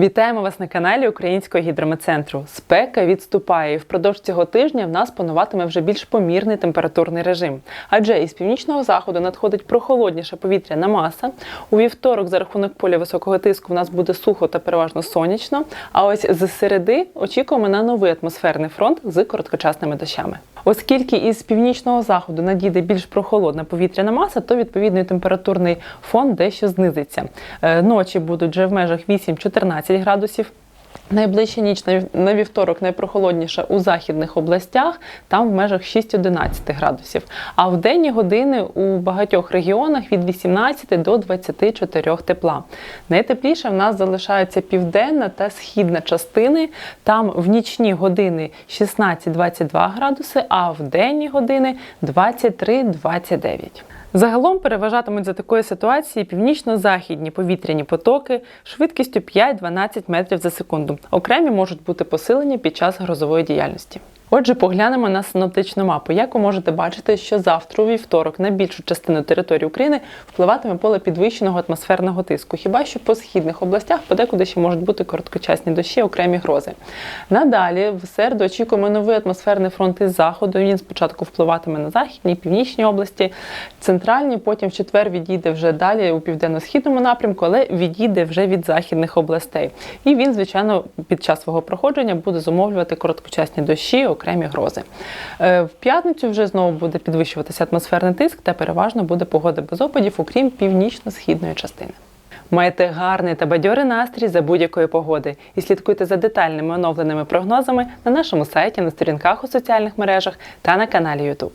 Вітаємо вас на каналі Українського гідрометцентру. Спека відступає, і впродовж цього тижня в нас пануватиме вже більш помірний температурний режим. Адже із північного заходу надходить прохолодніша повітряна маса. У вівторок за рахунок поля високого тиску в нас буде сухо та переважно сонячно. А ось з середи очікуємо на новий атмосферний фронт з короткочасними дощами. Оскільки із північного заходу надійде більш прохолодна повітряна маса, то відповідний температурний фон дещо знизиться. Е, Ночі будуть вже в межах 8-14 градусів. Найближча ніч на вівторок найпрохолодніша у західних областях, там в межах 6-11 градусів. А в денні години у багатьох регіонах від 18 до 24 тепла. Найтепліше в нас залишаються південна та східна частини. Там в нічні години 16-22 градуси, а в денні години 23-29. Загалом переважатимуть за такої ситуації північно-західні повітряні потоки швидкістю 5-12 метрів за секунду. Окремі можуть бути посилені під час грозової діяльності. Отже, поглянемо на синоптичну мапу. Як ви можете бачити, що завтра у вівторок на більшу частину території України впливатиме поле підвищеного атмосферного тиску. Хіба що по східних областях подекуди ще можуть бути короткочасні дощі, окремі грози. Надалі в середу очікуємо новий атмосферний фронт із заходу. Він спочатку впливатиме на західні, північні області, центральні, потім в четвер відійде вже далі у південно-східному напрямку, але відійде вже від західних областей. І він, звичайно, під час свого проходження буде зумовлювати короткочасні дощі, окремі грози. Е, В п'ятницю вже знову буде підвищуватися атмосферний тиск та переважно буде погода без опадів, окрім північно-східної частини. Майте гарний та бадьорий настрій за будь-якої погоди і слідкуйте за детальними оновленими прогнозами на нашому сайті, на сторінках у соціальних мережах та на каналі YouTube.